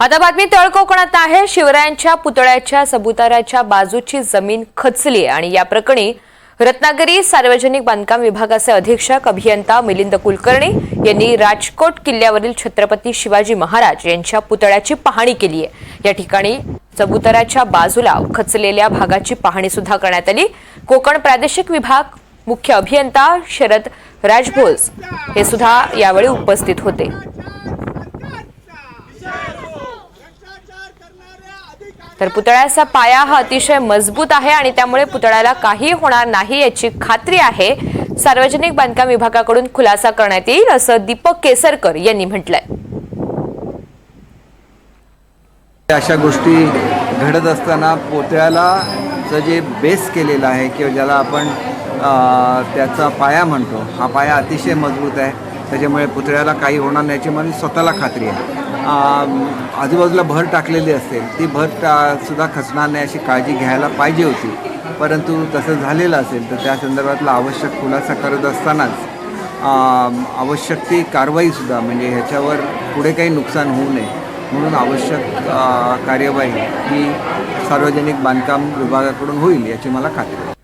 आता बातमी तळकोकणात आहे. शिवरायांच्या पुतळ्याच्या सबुताराच्या बाजूची जमीन खचली आणि या प्रकरणी रत्नागिरी सार्वजनिक बांधकाम विभागाचे अधीक्षक अभियंता मिलिंद कुलकर्णी यांनी राजकोट किल्ल्यावरील छत्रपती शिवाजी महाराज यांच्या पुतळ्याची पाहणी केली आहे या ठिकाणी सबुताराच्या बाजूला खचलेल्या भागाची पाहणी सुद्धा करण्यात आली. कोकण प्रादेशिक विभाग मुख्य अभियंता शरद राजभोज हे सुद्धा यावेळी उपस्थित होते. तर पुतळ्याचा पाया हा अतिशय मजबूत आहे आणि त्यामुळे पुतळ्याला काही होणार नाही याची खात्री आहे. सार्वजनिक बांधकाम विभागाकडून खुलासा करण्यात येईल असं दीपक केसरकर यांनी म्हटलंय. अशा गोष्टी घडत असताना पोत्याला जे बेस केलेलं आहे किंवा ज्याला आपण त्याचा पाया म्हणतो हा पाया अतिशय मजबूत आहे. त्याच्यामुळे पुतळ्याला काही होणार नाही याची मला स्वतःला खात्री आहे. आजूबाजूला भर टाकलेली असेल ती भर टा सुद्धा खचणार नाही अशी काळजी घ्यायला पाहिजे होती. परंतु तसं झालेलं असेल तर त्या संदर्भातला आवश्यक खुलासा करत असतानाच आवश्यक ती कारवाईसुद्धा म्हणजे ह्याच्यावर पुढे काही नुकसान होऊ नये म्हणून आवश्यक कार्यवाही ही सार्वजनिक बांधकाम विभागाकडून होईल याची मला खात्री